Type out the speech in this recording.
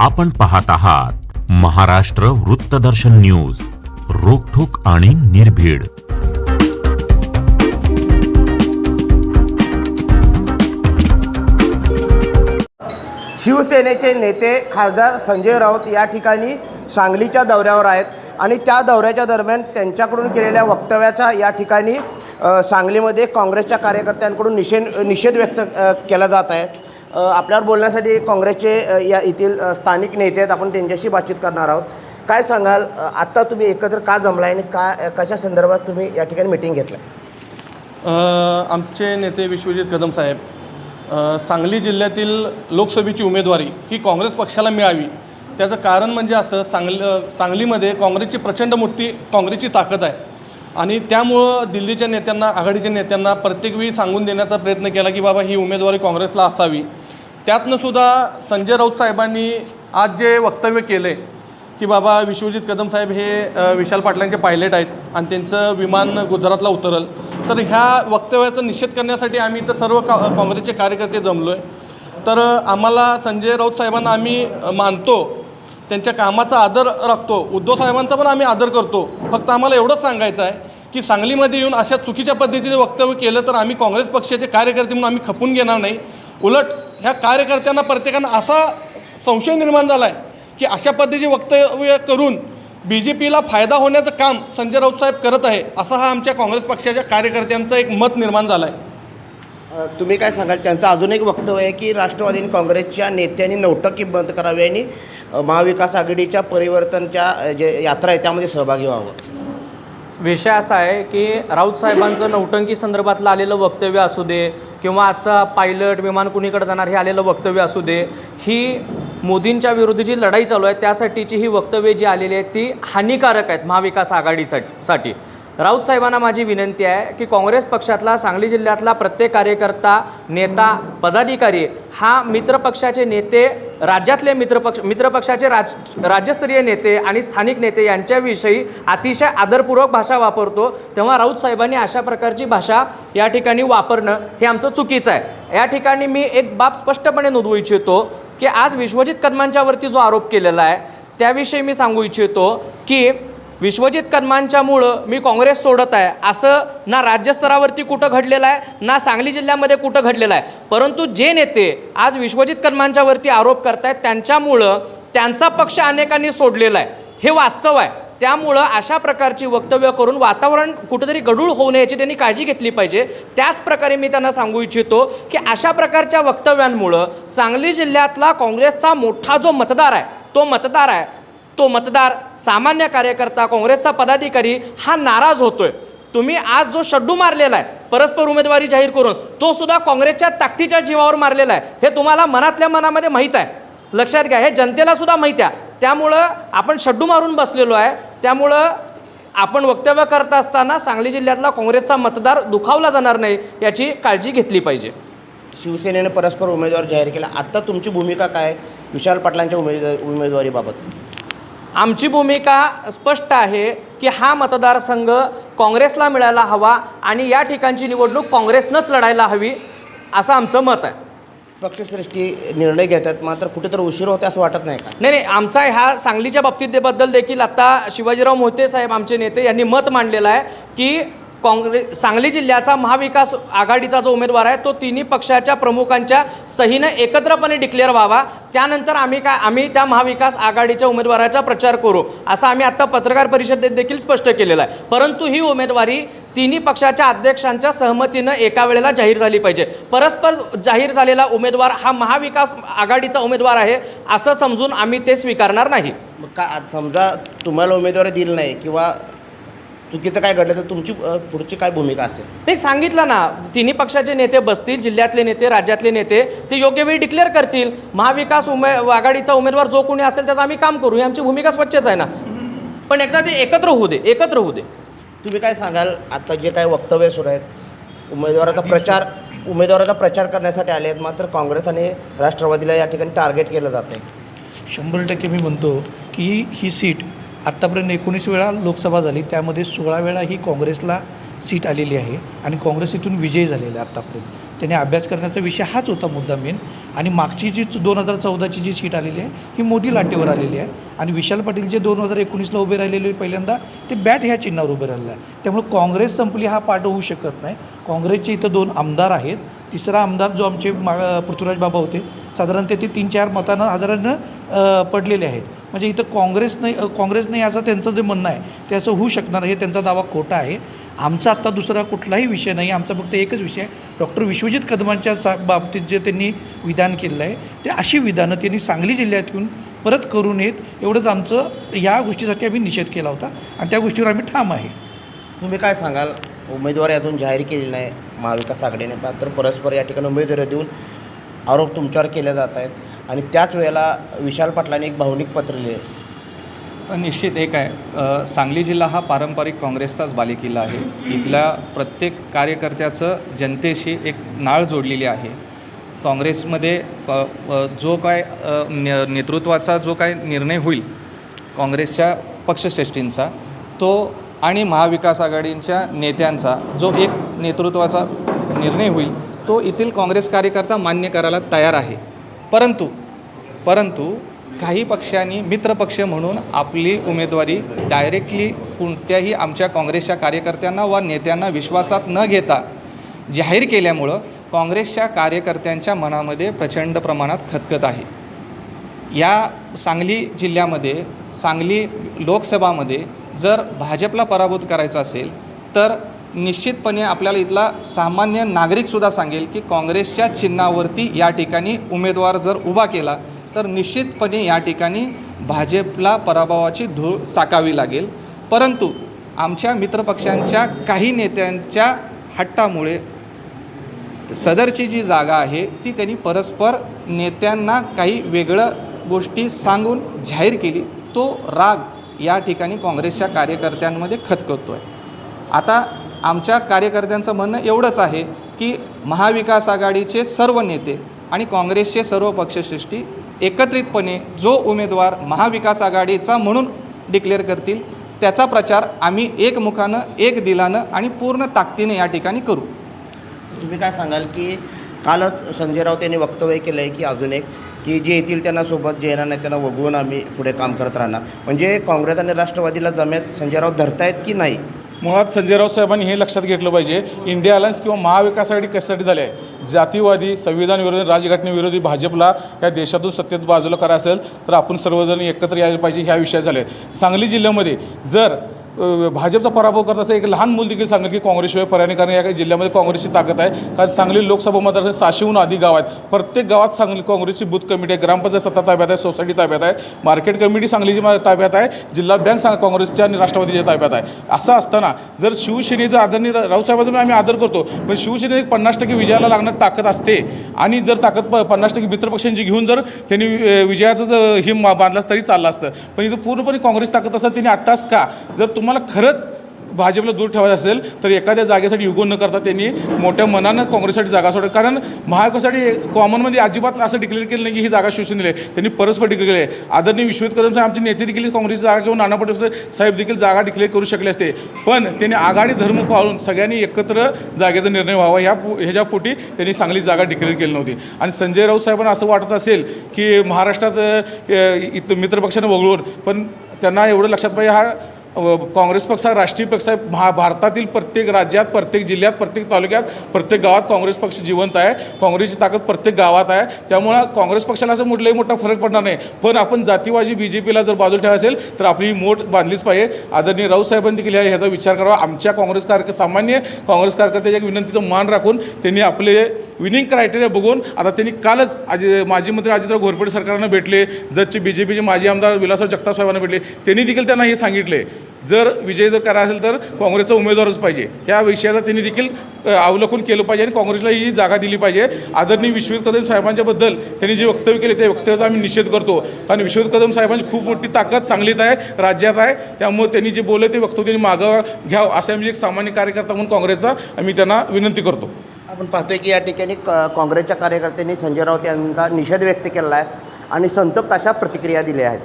आपण पाहत आहात महाराष्ट्र वृत्तदर्शन न्यूज रोखोक आणि निर्भीड. शिवसेनेचे नेते खासदार संजय राऊत या ठिकाणी सांगलीच्या दौऱ्यावर आहेत आणि त्या दौऱ्याच्या दरम्यान त्यांच्याकडून केलेल्या वक्तव्याचा या ठिकाणी सांगलीमध्ये काँग्रेसच्या कार्यकर्त्यांकडून निषेध निषेध व्यक्त केला जात आहे. आपल्यावर बोलण्यासाठी काँग्रेसचे या येथील स्थानिक नेते आहेत आपण त्यांच्याशी बातचीत करणार आहोत. काय सांगाल आत्ता तुम्ही एकत्र का जमला आणि का कशा संदर्भात तुम्ही या ठिकाणी मिटिंग घेतलं आमचे नेते विश्वजित कदम साहेब सांगली जिल्ह्यातील लोकसभेची उमेदवारी ही काँग्रेस पक्षाला मिळावी. त्याचं कारण म्हणजे असं सांगली सांगलीमध्ये काँग्रेसची प्रचंड मोठी काँग्रेसची ताकद आहे. आणि त्यामुळं दिल्लीच्या नेत्यांना आघाडीच्या नेत्यांना प्रत्येक वेळी सांगून देण्याचा प्रयत्न केला की बाबा ही उमेदवारी काँग्रेसला असावी. त्यातनंसुद्धा संजय राऊत साहेबांनी आज जे वक्तव्य केलं आहे की बाबा विश्वजित कदम साहेब हे विशाल पाटलांचे पायलट आहेत आणि त्यांचं विमान गुजरातला उतरल तर ह्या वक्तव्याचा निषेध करण्यासाठी आम्ही इथं सर्व का काँग्रेसचे कार्यकर्ते जमलो आहे तर आम्हाला संजय राऊत साहेबांना आम्ही मानतो त्यांच्या कामाचा आदर राखतो उद्धव साहेबांचा पण आम्ही आदर करतो. फक्त आम्हाला एवढंच सांगायचं आहे की सांगलीमध्ये येऊन अशा चुकीच्या पद्धतीचे वक्तव्य केलं तर आम्ही काँग्रेस पक्षाचे कार्यकर्ते म्हणून आम्ही खपून घेणार नाही. उलट ह्या कार्यकर्त्यांना प्रत्येकानं असा संशय निर्माण झाला आहे की अशा पद्धतीचे वक्तव्य करून बी जे पीला फायदा होण्याचं काम संजय राऊत साहेब करत आहे असा हा आमच्या काँग्रेस पक्षाच्या कार्यकर्त्यांचं एक मत निर्माण झालं आहे तुम्ही काय सांगाल? त्यांचं अजून एक वक्तव्य आहे की राष्ट्रवादी आणि काँग्रेसच्या नेत्यांनी नौटंकी बंद करावी आणि महाविकास आघाडीच्या परिवर्तनच्या जे यात्रा आहे त्यामध्ये सहभागी व्हावं. विषय असा आहे की राऊत साहेबांचं नौटंकी संदर्भातलं आलेलं वक्तव्य असू दे किंवा आजचा पायलट विमान कुणीकडे जाणार हे आलेलं वक्तव्य असू दे ही मोदींच्या विरोधी जी लढाई चालू आहे त्यासाठीची ही वक्तव्ये जी आलेली आहेत ती हानिकारक आहेत महाविकास आघाडीसाठी. साठी राऊत साहेबांना माझी विनंती आहे की काँग्रेस पक्षातला सांगली जिल्ह्यातला प्रत्येक कार्यकर्ता नेता पदाधिकारी हा मित्रपक्षाचे नेते राज्यातले मित्रपक्ष मित्रपक्षाचे राज राज्यस्तरीय नेते आणि स्थानिक नेते यांच्याविषयी अतिशय आदरपूर्वक भाषा वापरतो. तेव्हा राऊत साहेबांनी अशा प्रकारची भाषा या ठिकाणी वापरणं हे आमचं चुकीचं आहे. या ठिकाणी मी एक बाब स्पष्टपणे नोंदवू इच्छितो की आज विश्वजित कदमांच्यावरती जो आरोप केलेला आहे त्याविषयी मी सांगू इच्छितो की विश्वजित कदमांच्यामुळं मी काँग्रेस सोडत आहे. असं ना राज्यस्तरावरती कुठं घडलेलं आहे ना सांगली जिल्ह्यामध्ये कुठं घडलेलं आहे. परंतु जे नेते आज विश्वजित कदमांच्यावरती आरोप करतायत त्यांच्यामुळं त्यांचा पक्ष अनेकांनी सोडलेला आहे. हे वास्तव आहे. त्यामुळं अशा प्रकारची वक्तव्य करून वातावरण कुठेतरी गडूळ होऊ नये याची त्यांनी काळजी घेतली पाहिजे. त्याच प्रकारे मी त्यांना सांगू इच्छितो की अशा प्रकारच्या वक्तव्यांमुळं सांगली जिल्ह्यातला काँग्रेसचा मोठा जो मतदार आहे तो मतदार आहे तो मतदार सामान्य कार्यकर्ता काँग्रेसचा पदाधिकारी हा नाराज होतोय. तुम्ही आज जो शड्डू मारलेला आहे परस्पर उमेदवारी जाहीर करून तो सुद्धा काँग्रेसच्या ताकदीच्या जीवावर मारलेला आहे. हे तुम्हाला मनातल्या मनामध्ये माहीत आहे. लक्षात घ्या हे जनतेला सुद्धा माहीत आहे. त्यामुळं आपण शड्डू मारून बसलेलो आहे. त्यामुळं आपण वक्तव्य करत असताना सांगली जिल्ह्यातला काँग्रेसचा मतदार दुखावला जाणार नाही याची काळजी घेतली पाहिजे. शिवसेनेनं परस्पर उमेदवार जाहीर केला. आत्ता तुमची भूमिका काय? आहे विशाल पाटलांच्या उमेदवार उमेदवारीबाबत. आमची भूमिका स्पष्ट आहे की हा मतदारसंघ काँग्रेसला मिळायला हवा आणि या ठिकाणची निवडणूक काँग्रेसनंच लढायला हवी असं आमचं मत आहे. पक्षश्रेष्ठी निर्णय घेतात मात्र कुठेतरी उशीर होते असं वाटत नाही का? नाही नाही आमचा ह्या सांगलीच्या बाबतीत देखील आता शिवाजीराव मोहिते साहेब आमचे नेते यांनी मत मांडलेलं आहे की काँग्रेस सांगली जिल्ह्याचा महाविकास आघाडीचा जो उमेदवार आहे तो तिन्ही पक्षाच्या प्रमुखांच्या सहीनं एकत्रपणे डिक्लेअर व्हावा. त्यानंतर आम्ही काय आम्ही त्या महाविकास आघाडीच्या उमेदवाराचा प्रचार करू असं आम्ही आत्ता पत्रकार परिषदेत देखील स्पष्ट केलेलं आहे. परंतु ही उमेदवारी तिन्ही पक्षाच्या अध्यक्षांच्या सहमतीनं एका वेळेला जाहीर झाली पाहिजे. परस्पर जाहीर झालेला उमेदवार हा महाविकास आघाडीचा उमेदवार आहे असं समजून आम्ही ते स्वीकारणार नाही. मग आज समजा तुम्हाला उमेदवारी दिली नाही किंवा चुकीचं काय घडलं तर तुमची पुढची काय भूमिका असेल? ते सांगितलं ना. तिन्ही पक्षाचे नेते बसतील जिल्ह्यातले नेते राज्यातले नेते ते योग्य वेळी डिक्लेअर करतील. महाविकास उमे आघाडीचा उमेदवार जो कोणी असेल त्याचं आम्ही काम करू. ही आमची भूमिका स्वच्छच आहे ना. पण एकदा ते एकत्र होऊ दे एकत्र होऊ दे. तुम्ही काय सांगाल? आता जे काही वक्तव्य सुरू आहेत उमेदवाराचा प्रचार उमेदवाराचा प्रचार करण्यासाठी आले आहेत मात्र काँग्रेस आणि राष्ट्रवादीला या ठिकाणी टार्गेट केलं जात आहे शंभर टक्के मी म्हणतो की ही सीट आत्तापर्यंत एकोणीस वेळा लोकसभा झाली त्यामध्ये सोळा वेळा ही काँग्रेसला सीट आलेली आहे आणि काँग्रेस इथून विजयी झालेला आहे आत्तापर्यंत. त्याने अभ्यास करण्याचा विषय हाच होता मुद्दा मेन आणि मागची जी दोन हजार चौदाची जी सीट आलेली आहे ही मोदी लाटेवर आलेली आहे. आणि विशाल पाटील जे दोन हजार एकोणीसला उभे राहिलेले पहिल्यांदा ते बॅट ह्या चिन्हावर उभे राहिलेलं आहे. त्यामुळे काँग्रेस संपली हा पाठ होऊ शकत नाही. काँग्रेसचे इथं दोन आमदार आहेत. तिसरा आमदार जो आमचे मा पृथ्वीराज बाबा होते. साधारण ते ते तीन चार मतानं हजारानं पडलेले आहेत. म्हणजे इथं काँग्रेस नाही काँग्रेस नाही असं त्यांचं जे म्हणणं आहे ते असं होऊ शकणार हे त्यांचा दावा खोटा आहे. आमचा आत्ता दुसरा कुठलाही विषय नाही आमचा फक्त एकच विषय आहे. डॉक्टर विश्वजित कदमांच्या सा बाबतीत जे त्यांनी विधान केलेलं आहे ते अशी विधानं त्यांनी सांगली जिल्ह्यात येऊन परत करू नयेत एवढंच आमचं या गोष्टीसाठी आम्ही निषेध केला होता आणि त्या गोष्टीवर आम्ही ठाम आहे. तुम्ही काय सांगाल? उमेदवारी अजून जाहीर केली नाही महाविकास आघाडीने तर परस्पर या ठिकाणी उमेदवारी देऊन आरोप तुमच्यावर केले जात आहेत. आणि त्याच वेळेला विशाल पाटलांनी एक भावनिक पत्र लिहिले. निश्चित एक आहे. सांगली जिल्हा हा पारंपरिक काँग्रेसचाच बालेकिल्ला आहे. इथल्या प्रत्येक कार्यकर्त्याचं जनतेशी एक नाळ जोडलेली आहे. काँग्रेसमध्ये जो काय ने नेतृत्वाचा जो काय निर्णय होईल काँग्रेसच्या पक्षश्रेष्ठींचा तो आणि महाविकास आघाडींच्या नेत्यांचा जो एक नेतृत्वाचा निर्णय होईल तो येथील काँग्रेस कार्यकर्ता मान्य करायला तयार आहे. परंतु परंतु काही पक्षांनी मित्रपक्ष म्हणून आपली उमेदवारी डायरेक्टली कोणत्याही आमच्या काँग्रेसच्या कार्यकर्त्यांना व नेत्यांना विश्वासात न घेता जाहीर केल्यामुळं काँग्रेसच्या कार्यकर्त्यांच्या मनामध्ये प्रचंड प्रमाणात खतखत आहे. या सांगली जिल्ह्यामध्ये सांगली लोकसभामध्ये जर भाजपला पराभूत करायचं असेल तर निश्चितपणे आपल्याला इथला सामान्य नागरिकसुद्धा सांगेल की काँग्रेसच्या चिन्हावरती या ठिकाणी उमेदवार जर उभा केला तर निश्चितपणे या ठिकाणी भाजपला पराभवाची धूळ चाकावी लागेल. परंतु आमच्या मित्रपक्षांच्या काही नेत्यांच्या हट्टामुळे सदरची जी जागा आहे ती त्यांनी परस्पर नेत्यांना काही वेगळं गोष्टी सांगून जाहीर केली. तो राग या ठिकाणी काँग्रेसच्या कार्यकर्त्यांमध्ये खतखतो आहे आता आमच्या कार्यकर्त्यांचं म्हणणं एवढंच आहे की महाविकास आघाडीचे सर्व नेते आणि काँग्रेसचे सर्व पक्षश्रेष्ठी एकत्रितपणे जो उमेदवार महाविकास आघाडीचा म्हणून डिक्लेअर करतील त्याचा प्रचार आम्ही एकमुखानं एक दिलानं आणि पूर्ण ताकदीने या ठिकाणी करू. तुम्ही काय सांगाल की कालच संजय राऊत यांनी वक्तव्य केलं आहे की अजून एक की जे येतील त्यांना सोबत जे येणार नाही त्यांना वगळून आम्ही पुढे काम करत राहणार. म्हणजे काँग्रेस आणि राष्ट्रवादीला जमेत संजय राऊत धरतायत की नाही? मुळात संजयराव साहेबांनी हे लक्षात घेतलं पाहिजे इंडिया अलायन्स किंवा महाविकास आघाडी कशासाठी झाली आहे? जातीवादी संविधान विरोधी राजघटनेविरोधी भाजपला या देशातून सत्तेत बाजूला करायचं असेल तर आपण सर्वजण एकत्र यायला पाहिजे ह्या विषय झाले. सांगली जिल्ह्यामध्ये जर भाजपचा पराभव करत असेल एक लहान मूल देखील सांगेल की काँग्रेसशिवाय पर्याय नाही कारण या जिल्ह्यामध्ये काँग्रेसची ताकद आहे. कारण सांगली लोकसभा मतदारसंघ सहाशेहून अधिक गाव आहेत. प्रत्येक गावात सांगली काँग्रेसची बूथ कमिटी आहे. ग्रामपंचायत सत्ता ताब्यात आहे सोसायटी ताब्यात आहे मार्केट कमिटी सांगलीची ताब्यात आहे जिल्हा बँक सांग काँग्रेसच्या आणि राष्ट्रवादीच्या ताब्यात आहे. असं असताना जर शिवसेनेचा आदरणीय रा- रावसाहेबांचा आम्ही आदर करतो पण शिवसेने एक पन्नास टक्के विजयाला लागणार ताकद असते. आणि जर ताकद प पन्नास टक्के मित्रपक्षांची घेऊन जर त्यांनी विजयाचं जर हे बांधलास तरी चाललं असतं. पण इथं पूर्णपणे काँग्रेस ताकद असतात त्यांनी आत्ताच का? जर तुम्हाला खरंच भाजपला दूर ठेवायचं असेल तर एखाद्या जागेसाठी युगोन न करता त्यांनी मोठ्या मनानं काँग्रेससाठी जागा सोडली. कारण महायुकासाठी कॉमनमध्ये अजिबात असं डिक्लेअर केलं नाही की ही जागा शिवसेनेला आहे. त्यांनी परस्पर डिक्लेअर केले आहे. आदरणीय विश्वजित कदम साहेब आमचे नेते देखील काँग्रेसची जागा घेऊन नाना पटोले साहेब देखील जागा डिक्लेअर करू शकले असते. पण त्यांनी आघाडी धर्म पाळून सगळ्यांनी एकत्र जागेचा निर्णय व्हावा ह्या पो- ह्याच्या पोटी त्यांनी सांगली जागा डिक्लेअर केली नव्हती. आणि संजय राऊत साहेबांना असं वाटत असेल की महाराष्ट्रात इथं मित्रपक्षानं वगळून पण त्यांना एवढं लक्षात पाहिजे हा काँग्रेस पक्ष हा राष्ट्रीय पक्ष आहे. महा भारतातील प्रत्येक राज्यात प्रत्येक जिल्ह्यात प्रत्येक तालुक्यात प्रत्येक गावात काँग्रेस पक्ष जिवंत आहे. काँग्रेसची ताकद प्रत्येक गावात आहे. त्यामुळं काँग्रेस पक्षाला असं कुठलाही मोठा फरक पडणार नाही. पण आपण जातीवाजी बी जे पीला जर बाजूला ठेवा असेल तर आपली ही मोठ बांधलीच पाहिजे. आदरणीय राऊत केली आहे ह्याचा विचार करावा. आमच्या काँग्रेस कार्यकर्ते सामान्य काँग्रेस कार्यकर्त्याच्या विनंतीचं मान राखून त्यांनी आपले विनिंग क्रायटेरिया बघून आता त्यांनी कालच आज माजी मंत्री अजितराव घोरपडे सरकारनं भेटले जजचे बी जे पीचे माजी आमदार विलासराव जगताप साहेबांना भेटले त्यांनी देखील त्यांना हे सांगितले. जर विजय जर करायचा असेल तर काँग्रेसचा उमेदवारच पाहिजे. या विषयाचा त्यांनी देखील अवलोकन केलं पाहिजे आणि काँग्रेसला ही जागा दिली पाहिजे. आदरणीय विश्वजित कदम साहेबांच्याबद्दल त्यांनी जे वक्तव्य केले त्या वक्तव्याचा आम्ही निषेध करतो. कारण विश्वजित कदम साहेबांची खूप मोठी ताकद सांगलीत आहे राज्यात आहे. त्यामुळे त्यांनी जे बोलले ते वक्तव्य त्यांनी मागं घ्यावं असं आम्ही म्हणजे एक सामान्य कार्यकर्ता म्हणून काँग्रेसचा आम्ही त्यांना विनंती करतो. आपण पाहतोय की या ठिकाणी क काँग्रेसच्या कार्यकर्त्यांनी संजय राऊत यांचा निषेध व्यक्त केला आहे आणि संतप्त अशा प्रतिक्रिया दिल्या आहेत.